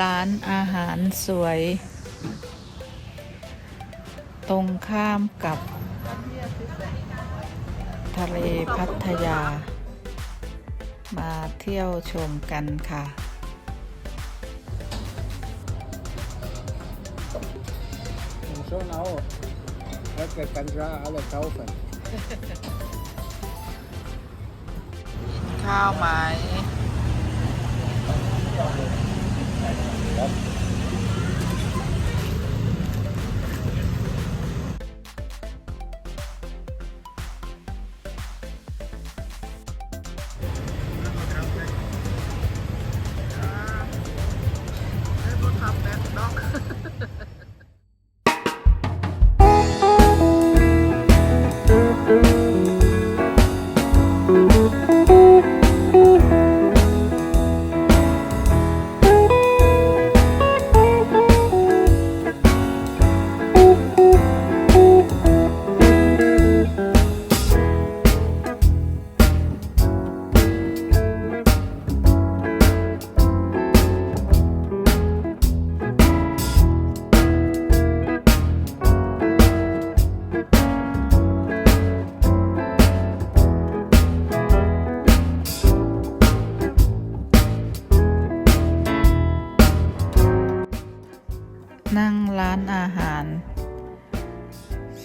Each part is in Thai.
ร้านอาหารสวย ตรงข้ามกับ ทะเลพัทยา มาเที่ยวชมกันค่ะ Und schon auch. Heute kannst du auch alle kaufen. ข้าวไหม นั่งร้านอาหาร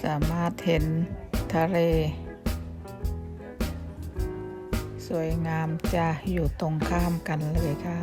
สามารถเห็นทะเล สวยงามจะอยู่ตรงข้ามกันเลยค่ะ